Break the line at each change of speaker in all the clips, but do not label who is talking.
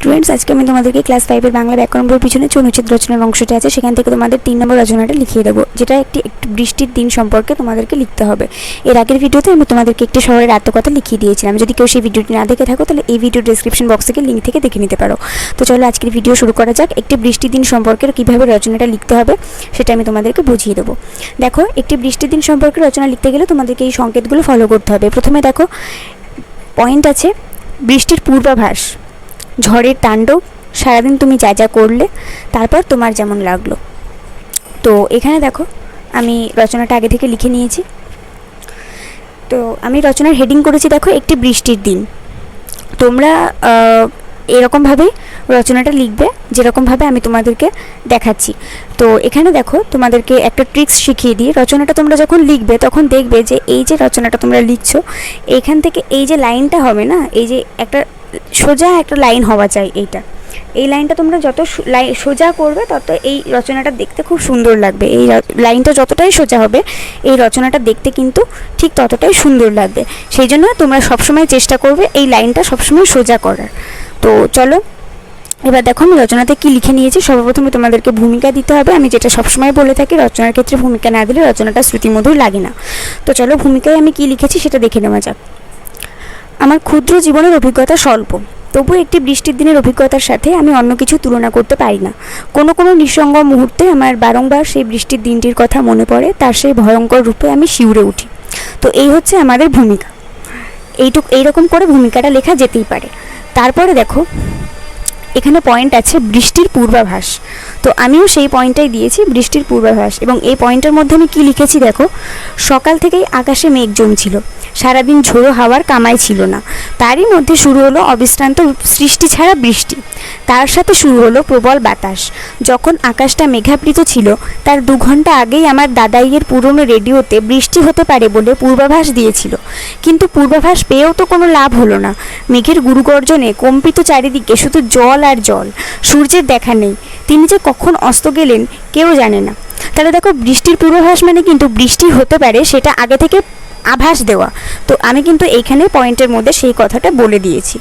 Students আজকে আমি তোমাদেরকে ক্লাস ফাইভের বাংলা ব্যাকরণ বইয়ের পিছনে যে অনুচ্ছেদ রচনার অংশটা আছে, সেখান থেকে তোমাদের তিন নম্বর রচনাটা লিখিয়ে দেবো, যেটা একটি একটু বৃষ্টির দিন সম্পর্কে তোমাদেরকে লিখতে হবে। এর আগের ভিডিওতে আমি তোমাদেরকে একটি শহরের আত্মকথা লিখিয়ে দিয়েছিলাম যদি কেউ সেই ভিডিওটি না দেখে থাকো, তাহলে এই ভিডিও ডিসক্রিপশন বক্স থেকে লিঙ্ক থেকে দেখে নিতে পারো। তো চলো আজকের ভিডিও শুরু করা যাক, একটি বৃষ্টির দিন সম্পর্কে কীভাবে রচনাটা লিখতে হবে, সেটা আমি তোমাদেরকে বুঝিয়ে দেবো। দেখো, একটি বৃষ্টির দিন সম্পর্কে রচনা লিখতে গেলে তোমাদেরকে এই সংকেতগুলো ফলো করতে হবে। প্রথমে দেখো পয়েন্ট আছে, বৃষ্টির পূর্বাভাস। ঝড়ের তাণ্ডব, সারাদিন তুমি যা যা করলে, তারপর তোমার যেমন লাগল। তো এখানে দেখো, আমি রচনাটা আগে থেকে লিখে নিয়েছি। তো আমি রচনার হেডিং করেছি দেখো, একটি বৃষ্টির দিন। তোমরা এরকমভাবেই রচনাটা লিখবে, যেরকমভাবে আমি তোমাদেরকে দেখাচ্ছি। তো এখানে দেখো, তোমাদেরকে একটা ট্রিক্স শিখিয়ে দিই। রচনাটা তোমরা যখন লিখবে, তখন দেখবে যে এই যে রচনাটা তোমরা লিখছো, এইখান থেকে এই যে লাইনটা হবে না, এই যে একটা সোজা একটা লাইন হওয়া চাই এইটা। এই লাইনটা তোমরা যত সোজা করবে তত এই রচনাটা দেখতে খুব সুন্দর লাগবে। এই লাইনটা যতটাই সোজা হবে, এই রচনাটা দেখতে কিন্তু ঠিক ততটাই সুন্দর লাগবে। সেই জন্য তোমরা সবসময় চেষ্টা করবে এই লাইনটা সবসময় সোজা করার। তো চলো, এবার দেখো আমি রচনাতে কী লিখে নিয়েছি। সর্বপ্রথমে তোমাদেরকে ভূমিকা দিতে হবে। আমি যেটা সবসময় বলে থাকি, রচনার ক্ষেত্রে ভূমিকা না দিলে রচনাটা শ্রুতিমধুর লাগে না। তো চলো, ভূমিকায় আমি কী লিখেছি সেটা দেখে নেওয়া যাক। আমার ক্ষুদ্র জীবনের অভিজ্ঞতা স্বল্প। তবু একটি বৃষ্টির দিনের অভিজ্ঞতার সাথে আমি অন্য কিছু তুলনা করতে পারি না। কোনো কোনো নিঃসঙ্গ মুহূর্তে আমার বারংবার সেই বৃষ্টির দিনটির কথা মনে পড়ে, তার সেই ভয়ঙ্কর রূপে আমি শিউরে উঠি। তো এই হচ্ছে আমাদের ভূমিকা। এইটুক, এইরকম করে ভূমিকাটা লেখা যেতেই পারে। তারপরে দেখো, এখানে পয়েন্ট আছে বৃষ্টির পূর্বাভাস। তো আমিও সেই পয়েন্টটাই দিয়েছি বৃষ্টির পূর্বাভাস। এবং এই পয়েন্টের মধ্যে আমি কী লিখেছি দেখো? সকাল থেকেই আকাশে মেঘ জমছিল। সারাদিন ঝোড়ো হাওয়ার কামাই ছিল না। তারই মধ্যে শুরু হলো অবিশ্রান্ত সৃষ্টি ছাড়া বৃষ্টি। তার সাথে শুরু হলো প্রবল বাতাস। যখন আকাশটা মেঘাবৃত ছিল, তার দু ঘণ্টা আগেই আমার দাদাইয়ের পুরনো রেডিওতে বৃষ্টি হতে পারে বলে পূর্বাভাস দিয়েছিল। কিন্তু পূর্বাভাস পেয়েও তো কোনো লাভ হলো না। মেঘের গুরুগর্জনে কম্পিত চারিদিকে শুধু জল আর জল। সূর্যের দেখা নেই। তিনি যে কখন অস্ত গেলেন, কেউ জানে না। তাহলে দেখো, বৃষ্টির পূর্বাভাস মানে কিন্তু বৃষ্টি হতে পারে, সেটা আগে থেকে আভাস দেওয়া। তো আমি কিন্তু এইখানে পয়েন্টের মধ্যে সেই কথাটা বলে দিয়েছি।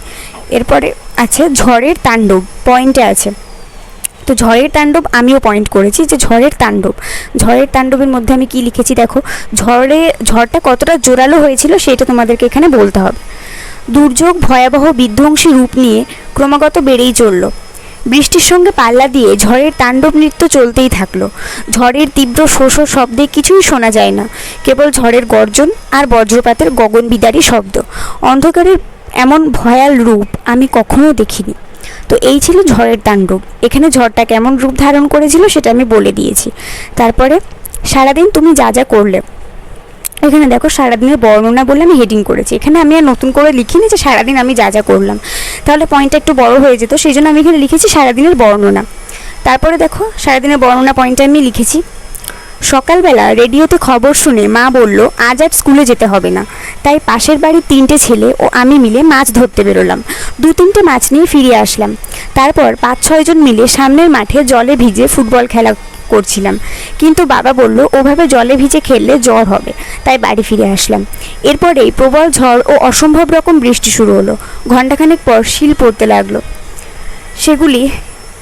এরপরে আছে ঝড়ের তাণ্ডব, পয়েন্টে আছে। তো ঝড়ের তাণ্ডব আমিও পয়েন্ট করেছি যে ঝড়ের তাণ্ডব। ঝড়ের তাণ্ডবের মধ্যে আমি কি লিখেছি দেখো, ঝড়ে, ঝড়টা কতটা জোরালো হয়েছিল সেটা তোমাদেরকে এখানে বলতে হবে। দুর্যোগ, ভয়াবহ, বিধ্বংসী রূপ নিয়ে ক্রমাগত বেড়েই চলল। বৃষ্টির সঙ্গে পাল্লা দিয়ে ঝড়ের তাণ্ডব নৃত্য চলতেই থাকল। ঝড়ের তীব্র শোষ শব্দে কিছুই শোনা যায় না। কেবল ঝড়ের গর্জন আর বজ্রপাতের গগন বিদারী শব্দ। অন্ধকারের এমন ভয়াল রূপ আমি কখনো দেখিনি। তো এই ছিল ঝড়ের তাণ্ডব। এখানে ঝড়টা কেমন রূপ ধারণ করেছিল সেটা আমি বলে দিয়েছি। তারপরে, সারাদিন তুমি যা যা করলে এখানে দেখো সারাদিনের বর্ণনা বলে আমি হেডিং করেছি। এখানে আমি আর নতুন করে লিখিনি যে সারাদিন আমি যা যা করলাম। তাহলে পয়েন্টটা একটু বড় হয়ে যেত, সেই জন্য আমি এখানে লিখেছি সারাদিনের বর্ণনা। তারপরে দেখো, সারাদিনের বর্ণনা পয়েন্টটা আমি লিখেছি, সকালবেলা রেডিওতে খবর শুনে মা বলল, আজ আর স্কুলে যেতে হবে না। তাই পাশের বাড়ির তিনটে ছেলে ও আমি মিলে মাছ ধরতে বেরোলাম। দু তিনটে মাছ নিয়ে ফিরে আসলাম। তারপর পাঁচ ছয়জন মিলে সামনের মাঠে জলে ভিজে ফুটবল খেলা করছিলাম। কিন্তু বাবা বলল, ওভাবে জলে ভিজে খেললে জ্বর হবে। তাই বাড়ি ফিরে আসলাম। এরপরেই প্রবল ঝড় ও অসম্ভব রকম বৃষ্টি শুরু হলো। ঘণ্টাখানেক পর শিল পড়তে লাগল। সেগুলি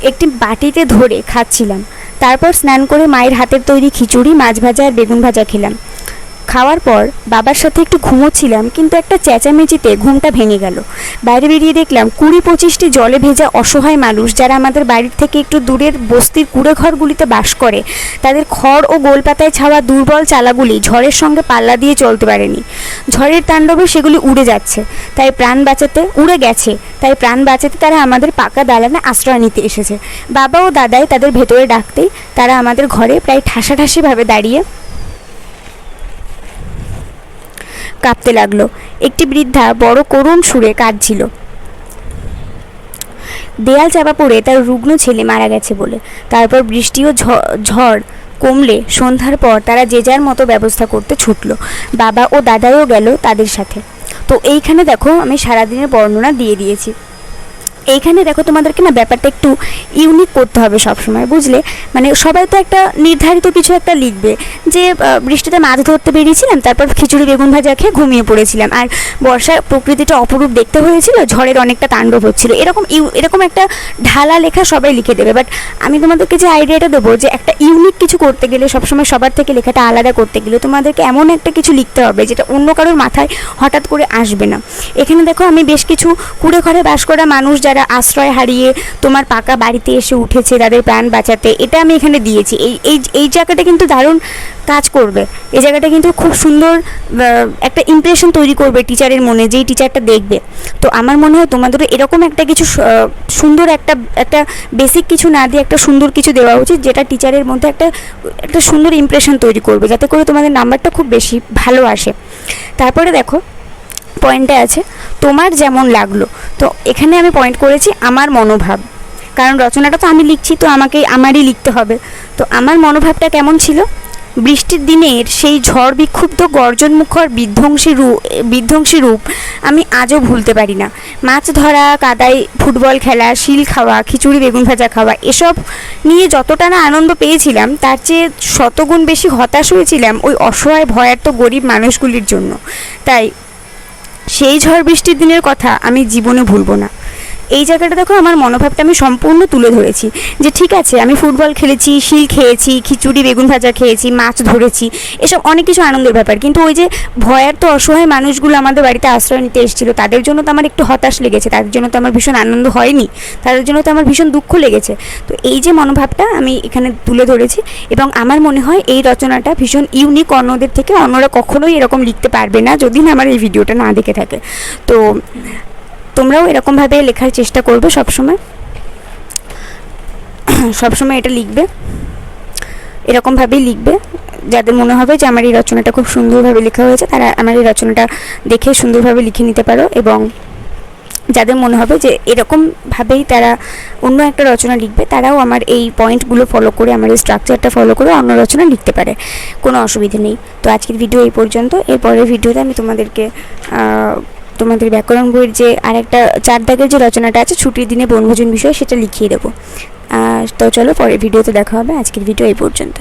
একটি বাটিতে ধরে খাচ্ছিলাম। তারপর স্নান করে মায়ের হাতের তৈরি খিচুড়ি, মাছ ভাজা আর বেগুন ভাজা খেলাম। খাওয়ার পর বাবার সাথে একটু ঘুমোচ্ছিলাম, কিন্তু একটা চেঁচামেচিতে ঘুমটা ভেঙে গেল। বাইরে বেরিয়ে দেখলাম কুড়ি পঁচিশটি জলে ভেজা অসহায় মানুষ যারা আমাদের বাড়ির থেকে একটু দূরের বস্তির কুড়ে ঘরগুলিতে বাস করে। তাদের খড় ও গোলপাতায় ছাওয়া দুর্বল চালাগুলি ঝড়ের সঙ্গে পাল্লা দিয়ে চলতে পারেনি। ঝড়ের তাণ্ডবে সেগুলি উড়ে যাচ্ছে, তাই প্রাণ বাঁচাতে উড়ে গেছে, তাই প্রাণ বাঁচাতে তারা আমাদের পাকা দালানে আশ্রয় নিতে এসেছে। বাবা ও দাদাই তাদের ভেতরে ডাকতেই তারা আমাদের ঘরে প্রায় ঠাসাঠাসিভাবে দাঁড়িয়ে কাঁপতে লাগল। একটি বৃদ্ধা বড় করুণ সুরে কাঁদছিল। দেয়াল চাপা পড়ে তার রুগ্ন ছেলে মারা গেছে বলে। তারপর বৃষ্টিও ঝড় কমলে সন্ধ্যার পর তারা যে যার মতো ব্যবস্থা করতে ছুটল। বাবা ও দাদাও গেল তাদের সাথে। তো এইখানে দেখো আমি সারাদিনের বর্ণনা দিয়ে দিয়েছি। এইখানে দেখো তোমাদেরকে না ব্যাপারটা একটু ইউনিক করতে হবে সব সময় বুঝলে? মানে সবাই তো একটা নির্ধারিত কিছু একটা লিখবে যে বৃষ্টিতে মাছ ধরতে বেরিয়েছিলাম, তারপর খিচুড়ি, বেগুন ভাজা খেয়ে ঘুমিয়ে পড়েছিলাম। আর বর্ষার প্রকৃতিটা অপরূপ দেখতে হয়েছিল, ঝড়ের অনেকটা তাণ্ডব হচ্ছিল। এরকম ইউ- এরকম একটা ঢালা লেখা সবাই লিখে দেবে। বাট আমি তোমাদেরকে যে আইডিয়াটা দেবো যে, একটা ইউনিক কিছু করতে গেলে সবসময় সবার থেকে লেখাটা আলাদা করতে গেলে তোমাদেরকে এমন একটা কিছু লিখতে হবে যেটা অন্য কারোর মাথায় হঠাৎ করে আসবে না। এখানে দেখো আমি বেশ কিছু কুড়ে ঘরে বাস করা মানুষ যারা আশ্রয় হারিয়ে তোমার পাকা বাড়িতে এসে উঠেছে তাদের প্রাণ বাঁচাতে। এটা আমি এখানে দিয়েছি। এই এই এই জায়গাটা কিন্তু দারুণ কাজ করবে। এই জায়গাটা কিন্তু খুব সুন্দর একটা ইমপ্রেশন তৈরি করবে টিচারের মনে, যেই টিচারটা দেখবে। তো আমার মনে হয় তোমাদেরও এরকম একটা কিছু সুন্দর একটা একটা বেসিক কিছু না দিয়ে একটা সুন্দর কিছু দেওয়া উচিত, যেটা টিচারের মধ্যে একটা একটা সুন্দর ইমপ্রেশন তৈরি করবে, যাতে করে তোমাদের নাম্বারটা খুব বেশি ভালো আসে। তারপরে দেখো পয়েন্টে আছে তোমার যেমন লাগল। তো এখানে আমি পয়েন্ট করেছি আমার মনোভাব। কারণ রচনাটা তো আমি লিখছি, তো আমাকে, আমারই লিখতে হবে। তো আমার মনোভাবটা কেমন ছিল? বৃষ্টির দিনের সেই ঝড় বিক্ষুব্ধ গর্জন মুখর বিধ্বংসী রূপ বিধ্বংসী রূপ আমি আজও ভুলতে পারি না। মাছ ধরা, কাদায় ফুটবল খেলা, শিল খাওয়া, খিচুড়ি, বেগুন ভাজা খাওয়া, এসব নিয়ে যতটা না আনন্দ পেয়েছিলাম, তার চেয়ে শতগুণ বেশি হতাশ হয়েছিলাম ওই অসহায় ভয়ার্থ গরিব মানুষগুলির জন্য। তাই সেই ঝড় বৃষ্টির দিনের কথা আমি জীবনে ভুলব না। এই জায়গাটা দেখো, আমার মনোভাবটা আমি সম্পূর্ণ তুলে ধরেছি। যে ঠিক আছে, আমি ফুটবল খেলেছি, শিল খেয়েছি, খিচুড়ি, বেগুন ভাজা খেয়েছি, মাছ ধরেছি, এসব অনেক কিছু আনন্দের ব্যাপার। কিন্তু ওই যে ভয়ার তো অসহায় মানুষগুলো আমাদের বাড়িতে আশ্রয় নিতে এসেছিল, তাদের জন্য তো আমার একটু হতাশ লেগেছে, তাদের জন্য তো আমার ভীষণ আনন্দ হয়নি, তাদের জন্য তো আমার ভীষণ দুঃখ লেগেছে। তো এই যে মনোভাবটা আমি এখানে তুলে ধরেছি এবং আমার মনে হয় এই রচনাটা ভীষণ ইউনিক অন্যদের থেকে অন্যরা কখনোই এরকম লিখতে পারবে না, যদি না আমার এই ভিডিওটা না দেখে থাকে। তো তোমরাও এরকমভাবে লেখার চেষ্টা করবে সবসময় সবসময় এটা লিখবে। এরকমভাবেই লিখবে। যাদের মনে হবে যে আমার এই রচনাটা খুব সুন্দরভাবে লেখা হয়েছে, তারা আমার এই রচনাটা দেখে সুন্দরভাবে লিখে নিতে পারো এবং যাদের মনে হবে যে এরকমভাবেই তারা অন্য একটা রচনা লিখবে, তারাও আমার এই পয়েন্টগুলো ফলো করে, আমার এই স্ট্রাকচারটা ফলো করে অন্য রচনা লিখতে পারে। কোনো অসুবিধে নেই। তো আজকের ভিডিও এই পর্যন্ত। এর পরের ভিডিওতে আমি তোমাদেরকে তোমাদের ব্যাকরণ বইয়ের যে আরেকটা চার দাগের যে রচনাটা আছে, ছুটির দিনে বনভোজন বিষয় সেটা লিখিয়ে দেবো। তো চলো পরের ভিডিওতে দেখা হবে। আজকের ভিডিও এই পর্যন্ত